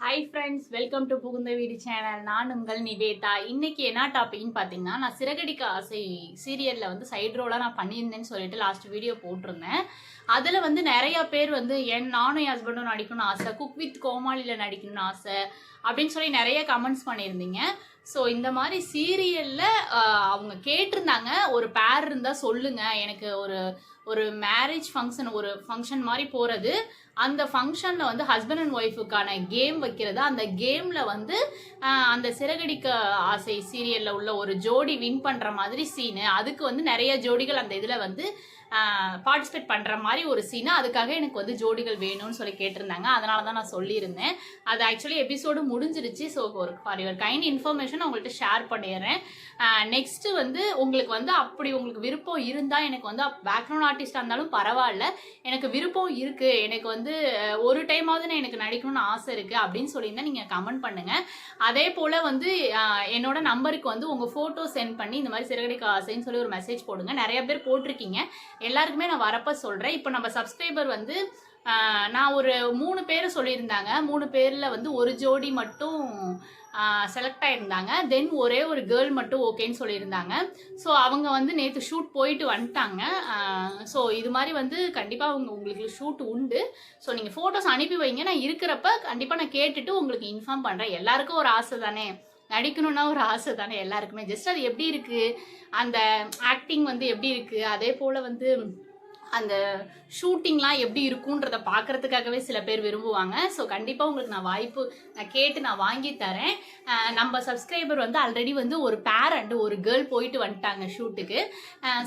Hi friends welcome to புகுந்த வீடு channel நான் உங்கள் நிவேதா. இன்னைக்கு என்ன டாபிக்னு பார்த்தீங்கன்னா நான் சிறகடிக்க ஆசை சீரியலில் வந்து சைட் ரோலாக நான் பண்ணியிருந்தேன்னு சொல்லிட்டு லாஸ்ட் வீடியோ போட்டிருந்தேன். அதில் வந்து நிறைய பேர் வந்து என் நானும் என் ஹஸ்பண்டும் நடிக்கணும்னு ஆசை? குக் வித் கோமாளியில் நடிக்கணும்னு ஆசை? அப்படின்னு சொல்லி நிறைய கமெண்ட்ஸ் பண்ணியிருந்தீங்க. ஸோ இந்த மாதிரி சீரியலில் அவங்க கேட்டிருந்தாங்க. ஒரு பேர் இருந்தால் சொல்லுங்கள் எனக்கு ஒரு ஒரு மேரேஜ் ஃபங்க்ஷன் ஒரு ஃபங்க்ஷன் மாதிரி போகிறது அந்த ஃபங்க்ஷனில் வந்து ஹஸ்பண்ட் அண்ட் ஒய்ஃபுக்கான கேம் வைக்கிறது. அந்த கேமில் வந்து அந்த சிறகடிக்க ஆசை சீரியலில் உள்ள ஒரு ஜோடி வின் பண்ணுற மாதிரி சீனு அதுக்கு வந்து நிறைய ஜோடிகள் அந்த இதில் வந்து பார்ட்டிசிபேட் பண்ணுற மாதிரி ஒரு சீனு அதுக்காக எனக்கு வந்து ஜோடிகள் வேணும்னு சொல்லி கேட்டிருந்தாங்க. அதனால தான் நான் சொல்லியிருந்தேன். அது ஆக்சுவலி எபிசோடு முடிஞ்சிருச்சு ஸோ ஒரு ஃபார் யுவர் கைண்ட் இன்ஃபர்மேஷன் உங்கள்கிட்ட ஷேர் பண்ணிடுறேன். நெக்ஸ்ட்டு வந்து உங்களுக்கு வந்து அப்படி உங்களுக்கு விருப்பம் இருந்தால் எனக்கு வந்து பேக்ரவுண்ட் ஆர்டிஸ்டாக இருந்தாலும் பரவாயில்ல. எனக்கு விருப்பம் இருக்குது எனக்கு வந்து ஒரு டைமாவது நான் எனக்கு நடிக்கணும்னு ஆசை இருக்குது அப்படின்னு சொல்லியிருந்தேன் நீங்கள் கமெண்ட் பண்ணுங்கள் அதே போல் வந்து என்னோட நம்பருக்கு வந்து உங்கள் ஃபோட்டோ சென்ட் பண்ணி இந்த மாதிரி சிறகடிக்க ஆசைன்னு சொல்லி ஒரு மெசேஜ் போடுங்க. நிறைய பேர் போட்டிருக்கீங்க. எல்லாருக்குமே நான் வரப்ப சொல்கிறேன் இப்போ நம்ம சப்ஸ்கிரைபர் வந்து நான் ஒரு மூணு பேர் சொல்லியிருந்தாங்க. மூணு பேரில் வந்து ஒரு ஜோடி மட்டும் செலக்ட் ஆகியிருந்தாங்க தென் ஒரே ஒரு கேர்ள் மட்டும் ஓகேன்னு சொல்லியிருந்தாங்க. ஸோ அவங்க வந்து நேற்று ஷூட் போயிட்டு வந்துட்டாங்க. ஸோ இது மாதிரி வந்து கண்டிப்பாக அவங்க உங்களுக்கு ஷூட் உண்டு. ஸோ நீங்கள் ஃபோட்டோஸ் அனுப்பி வைங்க. நான் இருக்கிறப்ப கண்டிப்பாக நான் கேட்டுட்டு உங்களுக்கு இன்ஃபார்ம் பண்ணுறேன் எல்லாருக்கும் ஒரு ஆசை தானே? நடிக்கணும்னா ஒரு ஆசை தானே எல்லாருக்குமே. ஜஸ்ட் அது எப்படி இருக்குது அந்த ஆக்டிங் வந்து எப்படி இருக்குது அதே போல் வந்து அந்த ஷூட்டிங்லாம் எப்படி இருக்குன்றத பார்க்கறதுக்காகவே சில பேர் விரும்புவாங்க. ஸோ கண்டிப்பாக உங்களுக்கு நான் வாய்ப்பு நான் கேட்டு நான் வாங்கி தரேன். நம்ம சப்ஸ்கிரைபர் வந்து ஆல்ரெடி வந்து ஒரு பேர் அண்டு ஒரு கேர்ள் போயிட்டு வந்துட்டாங்க ஷூட்டுக்கு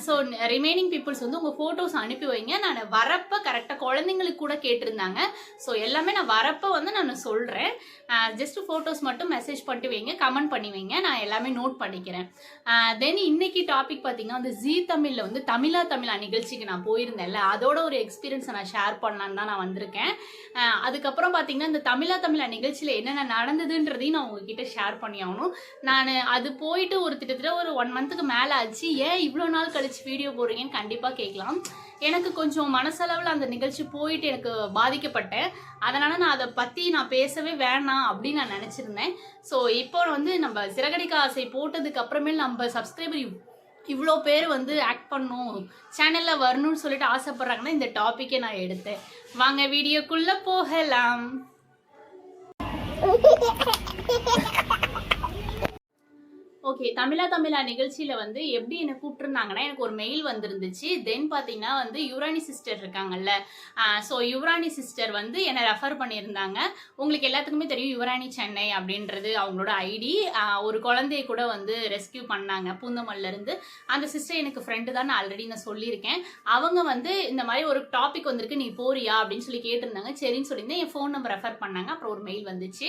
ஸோ ரிமைனிங் பீப்புள்ஸ் வந்து உங்கள் ஃபோட்டோஸ் அனுப்பி வைங்க. நான் வரப்போ கரெக்டாக குழந்தைங்களுக்கு கூட கேட்டிருந்தாங்க. ஸோ எல்லாமே நான் வரப்போ வந்து நான் சொல்கிறேன் ஜஸ்ட் ஃபோட்டோஸ் மட்டும் மெசேஜ் பண்ணிட்டு வைங்க கமெண்ட் பண்ணி வைங்க. நான் எல்லாமே நோட் பண்ணிக்கிறேன். தென் இன்னைக்கு டாபிக் பார்த்தீங்கன்னா வந்து ஜீ தமிழில் வந்து தமிழா தமிழா நிகழ்ச்சிக்கு நான் சொல்லியிருந்தேன்ல அதோட ஒரு எக்ஸ்பீரியன்ஸை நான் ஷேர் பண்ணலான்னு தான் நான் வந்திருக்கேன். அதுக்கப்புறம் பார்த்தீங்கன்னா இந்த தமிழா தமிழா நிகழ்ச்சியில் என்னென்ன நடந்ததுன்றதையும் நான் உங்ககிட்ட ஷேர் பண்ணி ஆகணும். நான் அது போயிட்டு ஒரு கிட்டத்தட்ட ஒரு ஒன் மந்த்துக்கு மேலே ஆச்சு. ஏன் இவ்வளோ நாள் கழிச்சு வீடியோ போடுறீங்கன்னு கண்டிப்பாக கேட்கலாம். எனக்கு கொஞ்சம் மனசளவில் அந்த நிகழ்ச்சி போயிட்டு எனக்கு பாதிக்கப்பட்டேன். அதனால் நான் அதை பற்றி நான் பேசவே வேணாம் அப்படின்னு நான் நினச்சிருந்தேன். ஸோ இப்போ வந்து நம்ம சிறகடிக்க ஆசை போட்டதுக்கு அப்புறமேல் நம்ம சப்ஸ்கிரைபர் இவ்வளோ பேர் வந்து ஆக்ட் பண்ணும். சேனலில் வரணும்னு சொல்லிட்டு ஆசைப்பட்றாங்கன்னா இந்த டாப்பிக்கே நான் எடுத்தேன். வாங்க வீடியோக்குள்ளே போகலாம். ஓகே தமிழா தமிழா நிகழ்ச்சியில் வந்து எப்படி என்னை கூப்பிட்டுருந்தாங்கன்னா எனக்கு ஒரு மெயில் வந்திருந்துச்சு. தென் பார்த்தீங்கன்னா வந்து யுவராணி சிஸ்டர் இருக்காங்கல்ல. ஸோ யுவராணி சிஸ்டர் வந்து என்னை ரெஃபர் பண்ணியிருந்தாங்க. உங்களுக்கு எல்லாத்துக்குமே தெரியும் யுவராணி சென்னை அப்படின்றது அவங்களோட ஐடி ஒரு குழந்தைய கூட வந்து ரெஸ்கியூ பண்ணாங்க பூந்தமல்லேருந்து அந்த சிஸ்டர் எனக்கு ஃப்ரெண்டு தான் நான் ஆல்ரெடி நான் சொல்லியிருக்கேன். அவங்க வந்து இந்த மாதிரி ஒரு டாபிக் வந்திருக்கு நீ போறியா அப்படின்னு சொல்லி கேட்டிருந்தாங்க. சரின்னு சொல்லியிருந்தேன். என் ஃபோன் நம்பர் ரெஃபர் பண்ணாங்க. அப்புறம் ஒரு மெயில் வந்துச்சு.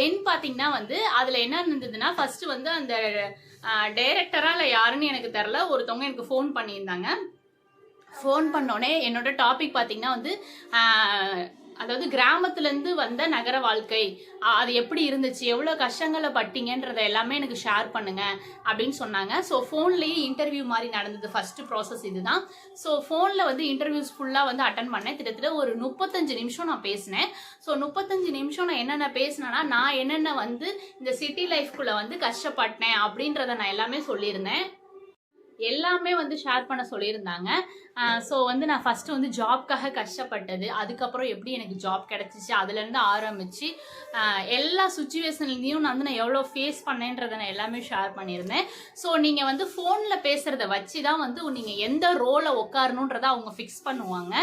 தென் பார்த்தீங்கன்னா வந்து அதில் என்ன இருந்ததுன்னா ஃபர்ஸ்ட் வந்து அந்த டைரக்டரா இல்லை யாருன்னு எனக்கு தெரில ஒருத்தவங்க எனக்கு ஃபோன் பண்ணியிருந்தாங்க. ஃபோன் பண்ணோடனே என்னோட டாபிக் பார்த்தீங்கன்னா வந்து அதாவது கிராமத்துலேருந்து வந்த நகர வாழ்க்கை. அது எப்படி இருந்துச்சு? எவ்வளோ கஷ்டங்களை பட்டிங்கன்றதை எல்லாமே எனக்கு ஷேர் பண்ணுங்க அப்படின்னு சொன்னாங்க. ஸோ ஃபோன்லேயே இன்டர்வியூ மாதிரி நடந்தது. ஃபர்ஸ்ட் ப்ராசஸ் இதுதான். ஸோ ஃபோனில் வந்து இன்டர்வியூஸ் ஃபுல்லாக வந்து அட்டன் பண்ணேன். கிட்டத்தட்ட ஒரு முப்பத்தஞ்சு நிமிஷம் நான் பேசினேன். ஸோ முப்பத்தஞ்சு நிமிஷம் நான் என்னென்ன பேசினேன்னா நான் என்னென்ன வந்து இந்த சிட்டி லைஃப்குள்ளே வந்து கஷ்டப்பட்டேன் அப்படின்றத நான் எல்லாமே சொல்லியிருந்தேன். எல்லாமே வந்து ஷேர் பண்ண சொல்லியிருந்தாங்க. ஸோ வந்து நான் ஃபஸ்ட்டு வந்து ஜாப்க்காக கஷ்டப்பட்டது. அதுக்கப்புறம் எப்படி எனக்கு ஜாப் கிடச்சிச்சு அதுலேருந்து ஆரம்பித்து எல்லா சுச்சுவேஷன்லேயும் நான் வந்து நான் எவ்வளோ ஃபேஸ் பண்ணேன்றதை நான் எல்லாமே ஷேர் பண்ணியிருந்தேன். ஸோ நீங்கள் வந்து ஃபோனில் பேசுகிறத வச்சு தான் வந்து நீங்கள் எந்த ரோலை உட்காரணுன்றதை அவங்க ஃபிக்ஸ் பண்ணுவாங்க.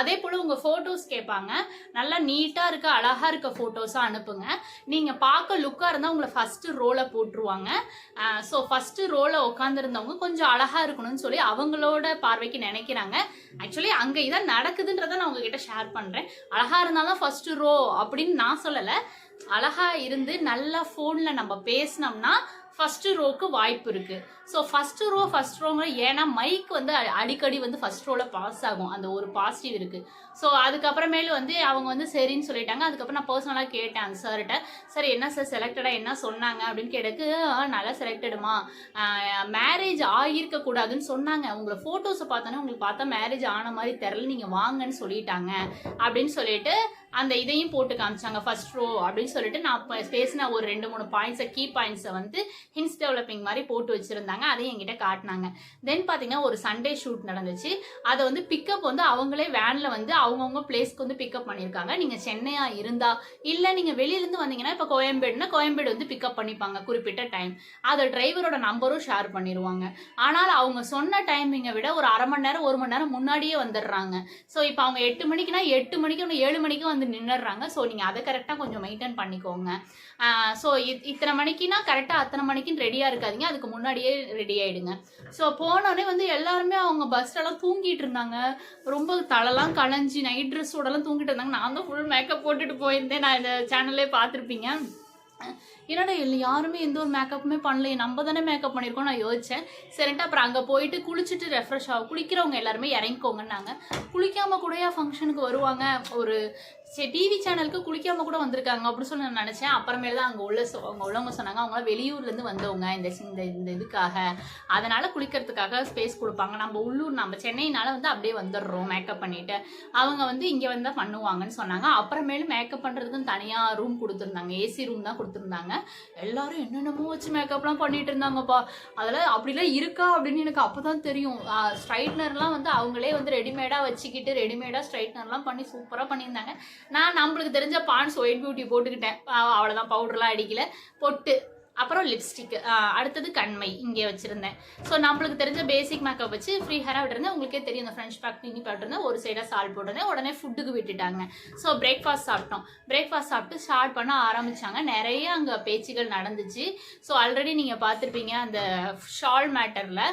அதே போல் உங்கள் ஃபோட்டோஸ் கேட்பாங்க. நல்லா நீட்டாக இருக்க அழகாக இருக்க ஃபோட்டோஸாக அனுப்புங்க. நீங்கள் பார்க்க லுக்காக இருந்தால் உங்களை ஃபஸ்ட்டு ரோலை போட்டுருவாங்க. ஸோ ஃபஸ்ட்டு ரோலை உட்காந்துருந்தவங்க கொஞ்சம் அழகாக இருக்கணும்னு சொல்லி அவங்களோட பார்வைக்கு நினைக்கிறாங்க ஆக்சுவலி அங்கே இதான் நடக்குதுன்றத நான் உங்ககிட்ட ஷேர் பண்ணுறேன் அழகாக இருந்தாலும் ஃபஸ்ட்டு ரோ அப்படின்னு நான் சொல்லலை. அழகாக இருந்து நல்லா ஃபோனில் நம்ம பேசினோம்னா ஃபஸ்ட்டு ரோக்கு வாய்ப்பு இருக்குது ஸோ ஃபஸ்ட்டு ரோ ஃபஸ்ட் ரோங்க ஏன்னா மைக் வந்து அடிக்கடி வந்து ஃபஸ்ட் ரோவில் பாஸ் ஆகும். அந்த ஒரு பாசிட்டிவ் இருக்குது ஸோ அதுக்கப்புறமேலு வந்து அவங்க வந்து சரின்னு சொல்லிட்டாங்க. அதுக்கப்புறம் நான் பர்சனலாக கேட்டேன் அந்த சார்கிட்ட சார் என்ன சார் செலக்டடாக என்ன சொன்னாங்க? அப்படின்னு கேட்டதுக்கு நல்லா செலக்டடுமா மேரேஜ் ஆகியிருக்க கூடாதுன்னு சொன்னாங்க. உங்களை ஃபோட்டோஸை பார்த்தோன்னே உங்களுக்கு பார்த்தா மேரேஜ் ஆன மாதிரி தெரில நீங்கள் வாங்கன்னு சொல்லிட்டாங்க. அப்படின்னு சொல்லிட்டு அந்த இதையும் போட்டு காமிச்சாங்க ஃபர்ஸ்ட் ரோ அப்படின்னு சொல்லிட்டு நான் பேசின ஒரு ரெண்டு மூணு பாயிண்ட்ஸை கீ பாயிண்ட்ஸை வந்து ஹின்ஸ் டெவலப்பிங் மாதிரி போட்டு வச்சுருந்தாங்க அதையும் என்கிட்ட காட்டினாங்க. தென் பார்த்தீங்கன்னா ஒரு சண்டே ஷூட் நடந்துச்சு. அதை வந்து பிக்கப் வந்து அவங்களே வேனில் வந்து அவங்கவுங்க பிளேஸ்க்கு வந்து பிக்கப் பண்ணியிருக்காங்க. நீங்கள் சென்னையாக இருந்தா இல்லை நீங்கள் வெளியிலேருந்து வந்தீங்கன்னா இப்போ கோயம்பேடுனா கோயம்பேடு வந்து பிக்கப் பண்ணிப்பாங்க குறிப்பிட்ட டைம் அதை டிரைவரோட நம்பரும் ஷேர் பண்ணிடுவாங்க ஆனால் அவங்க சொன்ன டைமிங்கை விட ஒரு அரை மணி நேரம் ஒரு மணி நேரம் முன்னாடியே வந்துடுறாங்க. ஸோ இப்போ அவங்க எட்டு மணிக்குனா எட்டு மணிக்கு ஒன்று ஏழு மணிக்கு வந்து நின்னுடுறாங்க ஸோ நீங்கள் அதை கரெக்டாக கொஞ்சம் மெயின்டைன் பண்ணிக்கோங்க. ஸோ இத்தனை மணிக்குனா கரெக்டாக அத்தனை மணிக்குன்னு ரெடியாக இருக்காதிங்க. அதுக்கு முன்னாடியே ரெடி ஆகிடுங்க ஸோ போனோடனே வந்து எல்லாருமே அவங்க பஸ்லலாம் தூங்கிட்டு இருந்தாங்க. ரொம்ப தலைலாம் களைஞ்சி நைட் ட்ரெஸ்ஸோடலாம் தூங்கிட்டு இருந்தாங்க. நான் தான் ஃபுல் மேக்கப் போட்டுட்டு போயிருந்தேன். நான் இந்த சேனல்லே பார்த்துருப்பீங்க. என்னடா இல்லை யாருமே எந்த ஒரு மேக்கப்புமே பண்ணலையே. நம்ம தானே மேக்கப் பண்ணியிருக்கோம் நான் யோசித்தேன் சரின்ட்டு அப்புறம் அங்கே போயிட்டு குளிச்சுட்டு ரெஃப்ரெஷ் ஆகும். குளிக்கிறவங்க எல்லாருமே இறங்கிக்கோங்கன்னாங்க. குளிக்காமல் கூடயா ஃபங்க்ஷனுக்கு வருவாங்க? ஒரு சரி டிவி சேனலுக்கு குளிக்காம கூட வந்திருக்காங்க அப்படின்னு சொல்லி நான் நினச்சேன். அப்புறமேல தான் அங்கே உள்ள சொ- உள்ளவங்க சொன்னாங்க. அவங்களாம் வெளியூர்லேருந்து வந்தவங்க இந்த இந்த இந்த இதுக்காக. அதனால் குளிக்கிறதுக்காக ஸ்பேஸ் கொடுப்பாங்க. நம்ம உள்ளூர் நம்ம சென்னையினால வந்து அப்படியே வந்துடுறோம் மேக்கப் பண்ணிட்டு. அவங்க வந்து இங்கே வந்தால் பண்ணுவாங்கன்னு சொன்னாங்க. அப்புறமேலு மேக்கப் பண்ணுறதுக்குன்னு தனியாக ரூம் கொடுத்துருந்தாங்க. ஏசி ரூம் தான் கொடுத்துருந்தாங்க. எல்லாரும் என்னென்னமோ வச்சு மேக்கப்லாம் பண்ணிட்டு இருந்தாங்கப்பா. அதெல்லாம் அப்படிலாம் இருக்கா அப்படின்னு எனக்கு அப்போ தான் தெரியும் ஸ்ட்ரைட்னர்லாம் வந்து அவங்களே வந்து ரெடிமேடாக வச்சுக்கிட்டு ரெடிமேடாக ஸ்ட்ரைட்னர்லாம் பண்ணி சூப்பராக பண்ணியிருந்தாங்க. நான் நம்மளுக்கு தெரிஞ்ச பான்ஸ் ஒயிட் பியூட்டி போட்டுக்கிட்டேன். அவ்வளோதான் பவுடர்லாம் அடிக்கல. பொட்டு. அப்புறம் லிப்ஸ்டிக் அடுத்தது கண்மை இங்கே வச்சுருந்தேன். ஸோ நம்மளுக்கு தெரிஞ்ச பேசிக் மேக்கப் வச்சு ஃப்ரீ ஹேராக விட்டுருந்தேன் உங்களுக்கே தெரியும் இந்த ஃப்ரெஞ்ச் பேக் பின்னி போட்டிருந்தேன் ஒரு சைடாக சால்ட் போட்டிருந்தேன் உடனே ஃபுட்டுக்கு விட்டுட்டாங்க. ஸோ பிரேக்ஃபாஸ்ட் சாப்பிட்டோம். பிரேக்ஃபாஸ்ட் சாப்பிட்டு ஸ்டார்ட் பண்ண ஆரம்பித்தாங்க நிறைய அங்கே பேச்சுகள் நடந்துச்சு. ஸோ ஆல்ரெடி நீங்கள் பார்த்துருப்பீங்க அந்த ஷால் மேட்டரில்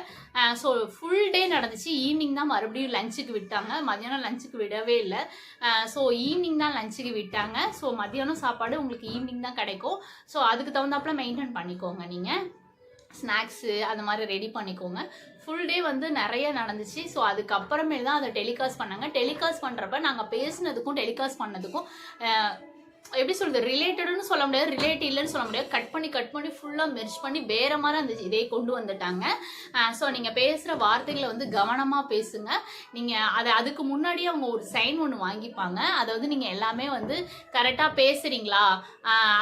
ஸோ ஃபுல் டே நடந்துச்சு. ஈவினிங் தான் மறுபடியும் லஞ்சுக்கு விட்டாங்க. மதியானம் லஞ்சுக்கு விடவே இல்லை. ஸோ ஈவினிங் தான் லஞ்சுக்கு விட்டாங்க. ஸோ மதியானம் சாப்பாடு உங்களுக்கு ஈவினிங் தான் கிடைக்கும். ஸோ அதுக்கு தகுந்தாப்புல மெயின்டைன் பண்ணிக்கோங்க நீங்கள் ஸ்நாக்ஸு அந்த மாதிரி ரெடி பண்ணிக்கோங்க. ஃபுல் டே வந்து நிறைய நடந்துச்சு. ஸோ அதுக்கப்புறமேல் தான் அதை டெலிகாஸ்ட் பண்ணாங்க. டெலிகாஸ்ட் பண்ணுறப்ப நாங்கள் பேசினதுக்கும் டெலிகாஸ்ட் பண்ணதுக்கும் எப்படி சொல்றது ரிலேட்டடுன்னு சொல்ல முடியாது ரிலேட் இல்லைன்னு சொல்ல முடியாது. கட் பண்ணி கட் பண்ணி ஃபுல்லாக மெர்ஜ் பண்ணி வேற மாதிரி அந்த இதே கொண்டு வந்துட்டாங்க. ஸோ நீங்கள் பேசுகிற வார்த்தைகளை வந்து கவனமாக பேசுங்க. நீங்கள் அதை அதுக்கு முன்னாடியே அவங்க ஒரு சைன் ஒன்று வாங்கிப்பாங்க. அதை வந்து நீங்கள் எல்லாமே வந்து கரெக்டாக பேசுகிறீங்களா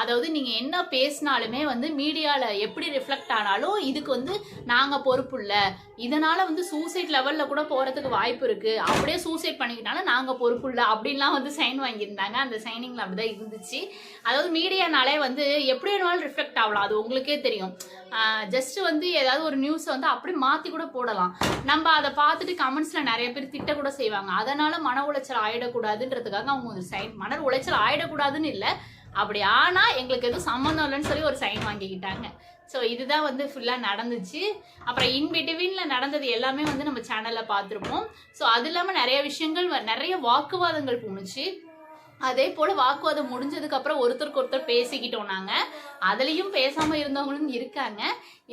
அதாவது நீங்கள் என்ன பேசினாலுமே வந்து மீடியாவில் எப்படி ரிஃப்ளெக்ட் ஆனாலும் இதுக்கு வந்து நாங்கள் பொறுப்பு இல்லை. இதனால் வந்து சூசைட் லெவலில் கூட போகிறதுக்கு வாய்ப்பு இருக்குது அப்படியே சூசைட் பண்ணிக்கிட்டாலும் நாங்கள் பொறுப்பு இல்லை. அப்படின்லாம் வந்து சைன் வாங்கியிருந்தாங்க. அந்த சைனிங்கில் அப்படி தான் இருந்துச்சு. அதாவது மீடியானாலே வந்து எப்படி வேணாலும் ரிஃப்ளெக்ட் ஆகலாம். அது உங்களுக்கே தெரியும். ஜஸ்ட் வந்து ஏதாவது ஒரு நியூஸை வந்து அப்படி மாற்றி கூட போடலாம். நம்ம அதை பார்த்துட்டு கமெண்ட்ஸில் நிறைய பேர் திட்ட கூட செய்வாங்க. அதனால மன உளைச்சல் ஆயிடக்கூடாதுன்றதுக்காக அவங்க ஒரு சைன் மன உளைச்சல் ஆயிடக்கூடாதுன்னு இல்லை. அப்படி ஆனால் எங்களுக்கு எதுவும் சம்மந்தம் இல்லைன்னு சொல்லி ஒரு சைன் வாங்கிக்கிட்டாங்க. ஸோ இதுதான் வந்து ஃபுல்லாக நடந்துச்சு. அப்புறம் இன்பிட்வீனில் நடந்தது எல்லாமே வந்து நம்ம சேனலில் பார்த்துருப்போம். ஸோ அது இல்லாமல் நிறைய விஷயங்கள் வ- நிறைய வாக்குவாதங்கள் போணுச்சு. அதே போல் வாக்குவாதம் முடிஞ்சதுக்கு அப்புறம் ஒருத்தருக்கு ஒருத்தர் பேசிக்கிட்டோம் நாங்கள் அதுலேயும் பேசாமல் இருந்தவங்களும் இருக்காங்க.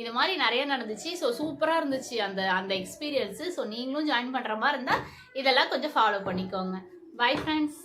இது மாதிரி நிறைய நடந்துச்சு. ஸோ சூப்பராக இருந்துச்சு அந்த அந்த எக்ஸ்பீரியன்ஸு ஸோ நீங்களும் ஜாயின் பண்ணுற மாதிரி இருந்தால் இதெல்லாம் கொஞ்சம் ஃபாலோ பண்ணிக்கோங்க. Bye friends